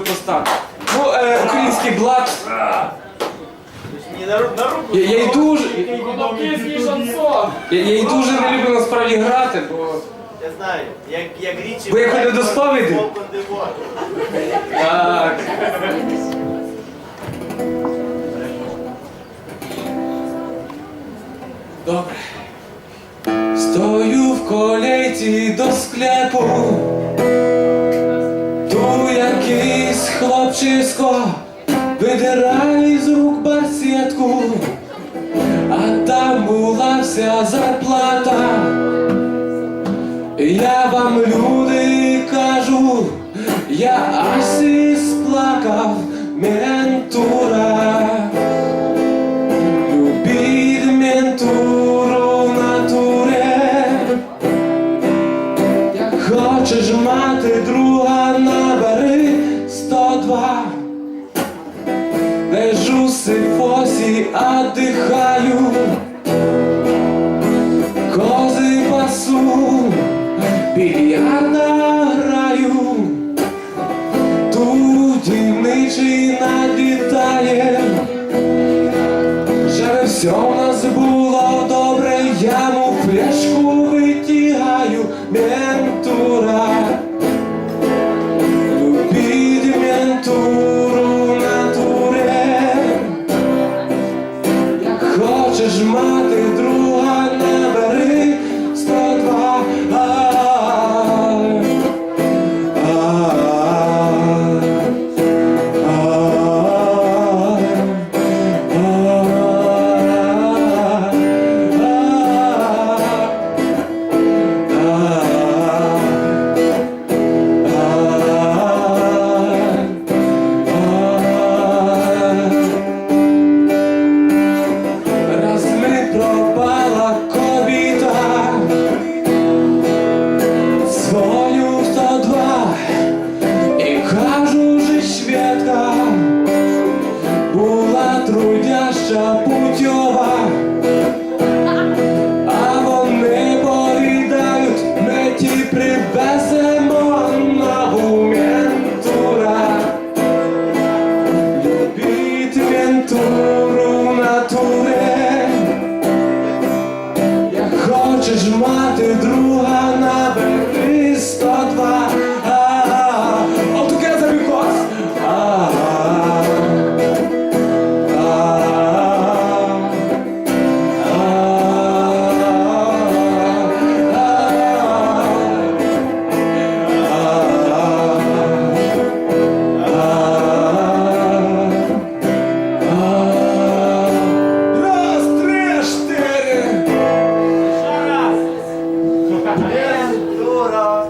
постати. Ну, е, український блат. Я, я й дуже. Я, я й дуже не люблю насправді грати, бо. Я знаю, як, як річі. Ви як до? Волкон Так. Добре. Стою в колейці до склепу. Хлопчисько видирає з рук барсетку, а там була вся зарплата. Я вам люди кажу, я аж і сплакав ментура. Любіть ментуру в натуре. Як хочеш мати друга, набери 102. Лежу сифосі, а дихаю. Кози пасу, більярда граю, тут дільничий налітає, Вже все в нас було хочеш мати друга, путьова, а вони повідають, ми ті привеземо нову ментура. Любіть ментуру в натуре, як хочеш мати друга, набери Ментура.